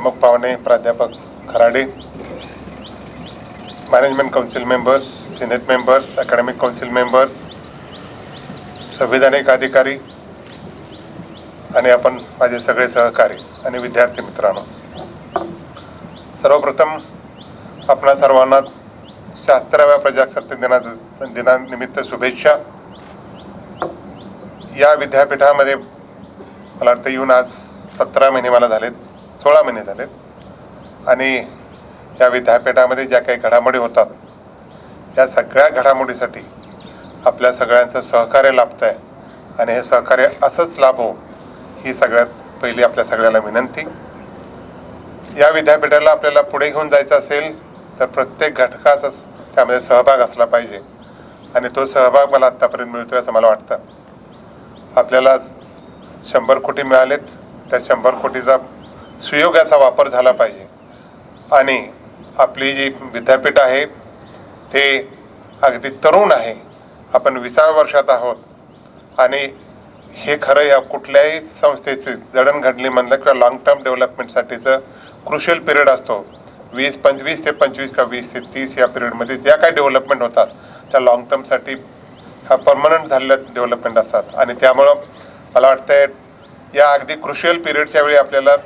प्रमुख पाहुणे प्राध्यापक Kharade management council members senate members academic council members संविधानिक अधिकारी आणि आपण माझे सगळे सहकारी आणि विद्यार्थी मित्रांनो. सर्वप्रथम आपणा सर्वांना शहात्तराव्या प्रजासत्ताक दिना दिनानिमित्त शुभेच्छा. या विद्यापीठामध्ये मला वाटतं येऊन आज सतरा महिने मला झालेत. सोळा महिने झालेत आणि या विद्यापीठामध्ये ज्या काही घडामोडी होतात या सगळ्या घडामोडीसाठी आपल्या सगळ्यांचं सहकार्य लाभतं आहे आणि हे सहकार्य असंच लाभो ही सगळ्यात पहिली आपल्या सगळ्याला विनंती. या विद्यापीठाला आपल्याला पुढे घेऊन जायचं असेल तर प्रत्येक घटकाचा त्यामध्ये सहभाग असला पाहिजे. आणि तो सहभाग मला आत्तापर्यंत मिळतो आहे असं मला वाटतं. आपल्याला शंभर कोटी मिळालेत. त्या शंभर कोटीचा सुयोगाचा वापर झाला पाहिजे. आणि आपली जी विद्यापीठ आहे ते अगदी तरुण आहे. आपण विसाव्या वर्षात आहोत. आणि हे खरं या कुठल्याही संस्थेचे जडणघडली म्हणलं किंवा लॉंग टर्म डेव्हलपमेंटसाठीचं क्रुशियल पिरियड असतो. वीस पंचवीस ते पंचवीस किंवा वीस ते तीस या पिरियडमध्ये ज्या काही डेव्हलपमेंट होतात त्या लॉंग टर्मसाठी ह्या परमनंट झालेल्या डेव्हलपमेंट असतात. आणि त्यामुळं मला वाटतं या अगदी क्रुशियल पिरियडच्या वेळी आपल्याला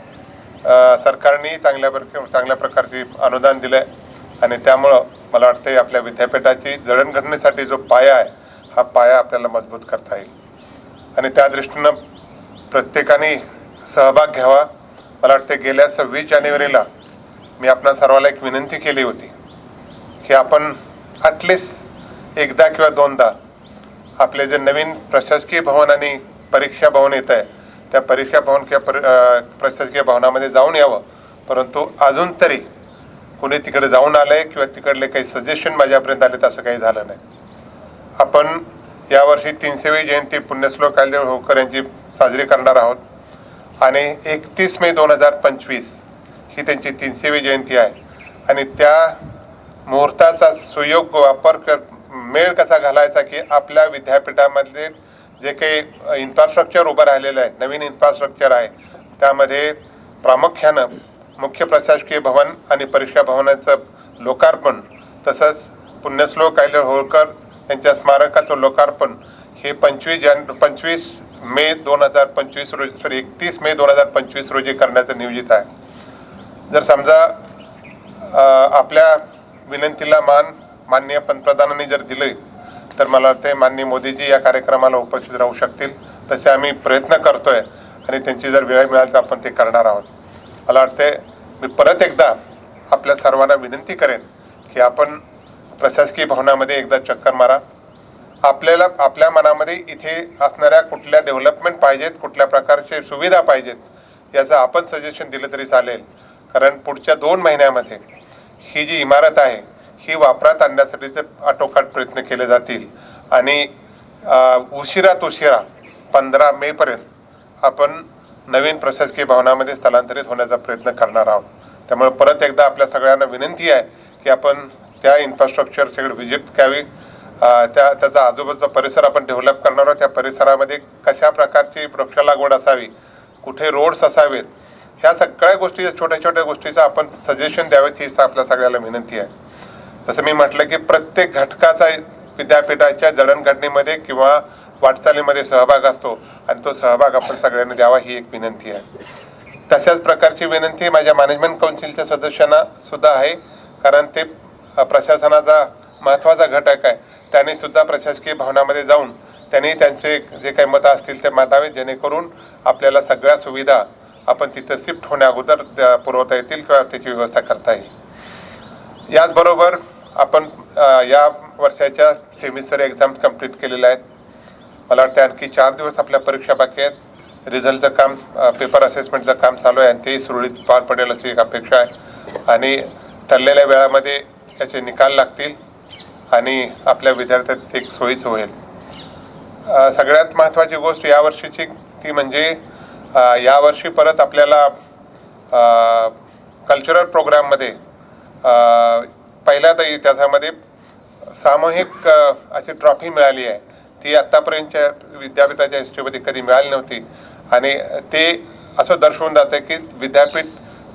सरकारने चांगल्या प्रक चांगल्या प्रकारचे अनुदान दिलं आहे आणि त्यामुळं मला वाटतं आपल्या विद्यापीठाची जडणघडणीसाठी जो पाया आहे हा पाया आपल्याला मजबूत करता येईल. आणि त्या दृष्टीनं प्रत्येकाने सहभाग घ्यावा. मला वाटते गेल्या सव्वीस जानेवारीला मी आपणा सर्वाला एक विनंती केली होती की आपण ॲटलिस्ट एकदा किंवा दोनदा आपले जे नवीन प्रशासकीय भवन आणि परीक्षा भवन येत आहे त्या परीक्षा भवन किंवा पर प्रशासकीय भवनामध्ये जाऊन यावं. परंतु अजून तरी कोणी तिकडे जाऊन आलं आहे किंवा तिकडले काही सजेशन माझ्यापर्यंत आले असं काही झालं नाही. आपण यावर्षी तीनशेवी जयंती पुण्यश्लोक कालदेव होळकर यांची साजरी करणार आहोत. आणि एकतीस मे दोन हजार पंचवीस ही त्यांची तीनशेवी जयंती आहे. आणि त्या मुहूर्ताचा सुयोग वापर क मेळ कसा घालायचा की आपल्या विद्यापीठामधले जे काही इन्फ्रास्ट्रक्चर उभं राहिलेलं आहे नवीन इन्फ्रास्ट्रक्चर आहे त्यामध्ये प्रामुख्यानं मुख्य प्रशासकीय भवन आणि परीक्षा भवनाचं लोकार्पण तसंच पुण्यश्लोक कायले होळकर यांच्या स्मारकाचं लोकार्पण हे पंचवीस जान पंचवीस मे दोन हजार पंचवीस रोजी सॉरी एकतीस मे दोन हजार पंचवीस रोजी करण्याचं नियोजित आहे. जर समजा आपल्या विनंतीला मान माननीय पंतप्रधानांनी जर दिले तर मला वाटते माननीय मोदीजी या कार्यक्रमाला उपस्थित राहू शकतील. तसे आम्ही प्रयत्न करतोय आणि त्यांची जर वेळ मिळाली तर आपण ते करणार आहोत. मला वाटते मी परत एकदा आपल्या सर्वांना विनंती करेन की आपण प्रशासकीय भवनामध्ये एकदा चक्कर मारा. आपल्याला आपल्या मनामध्ये इथे असणाऱ्या कुठल्या डेव्हलपमेंट पाहिजेत कुठल्या प्रकारचे सुविधा पाहिजेत याचं आपण सजेशन दिलं तरी चालेल. कारण पुढच्या दोन महिन्यामध्ये ही जी इमारत आहे ही वापरात आणण्यासाठीचे आटोकाट प्रयत्न केले जातील आणि उशिरात उशिरा पंधरा मेपर्यंत आपण नवीन प्रशासकीय भवनामध्ये स्थलांतरित होण्याचा प्रयत्न करणार आहोत. त्यामुळे परत एकदा आपल्या सगळ्यांना विनंती आहे की आपण त्या इन्फ्रास्ट्रक्चरच्याकडे व्हिजिट द्यावी त्या त्याचा आजूबाजूचा परिसर आपण डेव्हलप करणार आहोत. त्या परिसरामध्ये कशा प्रकारची वृक्ष लागवड असावी कुठे रोड्स असावेत ह्या सगळ्या गोष्टी छोट्या छोट्या गोष्टीचं आपण सजेशन द्यावेत ही आपल्या सगळ्याला विनंती आहे. जसं मी म्हटलं की प्रत्येक घटकाचा विद्यापीठाच्या जडणघडणीमध्ये किंवा वाटचालीमध्ये सहभाग असतो आणि तो सहभाग आपण सगळ्यांनी द्यावा ही एक विनंती आहे. तशाच प्रकारची विनंती माझ्या मॅनेजमेंट काउन्सिलच्या सदस्यांना सुद्धा आहे. कारण ते प्रशासनाचा महत्त्वाचा घटक आहे. त्यांनी सुद्धा प्रशासकीय भवनामध्ये जाऊन त्यांनी त्यांचे जे काही मतं असतील ते मांडावे जेणेकरून आपल्याला सगळ्या सुविधा आपण तिथं शिफ्ट होण्या अगोदर पुरवता येतील किंवा त्याची व्यवस्था करता येईल. याचबरोबर आपण या वर्षाच्या सेमिस्टर एक्झाम्स कंप्लीट केलेल्या आहेत. मला वाटतं आणखी चार दिवस आपल्या परीक्षा बाकी आहेत. रिझल्टचं काम पेपर असेसमेंटचं काम चालू आहे. आणि तेही सुरळीत पार पडेल अशी एक अपेक्षा आहे. आणि ठरलेल्या वेळामध्ये याचे निकाल लागतील आणि आपल्या विद्यार्थ्यात एक सोयीच होईल. सगळ्यात महत्त्वाची गोष्ट यावर्षीची ती म्हणजे यावर्षी परत आपल्याला कल्चरल प्रोग्राममध्ये पहिल्यांदाही त्याच्यामध्ये सामूहिक अशी ट्रॉफी मिळाली आहे. ती आत्तापर्यंतच्या विद्यापीठाच्या हिस्ट्रीमध्ये कधी मिळाली नव्हती. आणि ते असं दर्शवून जातं की विद्यापीठ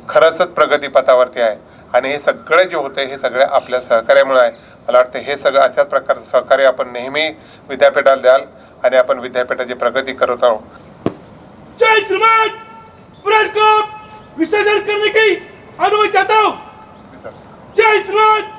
खरंचच प्रगतीपथावरती आहे. आणि हे सगळे जे होते हे सगळे आपल्या सहकार्यामुळे आहे. मला वाटतं हे सगळं अशाच प्रकारचं सहकार्य आपण नेहमी विद्यापीठाला द्याल आणि आपण विद्यापीठाची प्रगती करत आहोत. जय श्रीमान! विसर्जन करने की अनुमति चाहता हूँ जय श्रीमान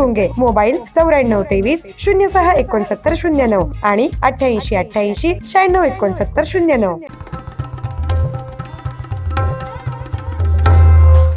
गुंगे मोबाईल चौऱ्याण्णव तेवीस शून्य सहा एकोणसत्तर शून्य नऊ आणि अठ्ठ्याऐंशी अठ्ठ्याऐंशी शहाण्णव एकोणसत्तर शून्य नऊ.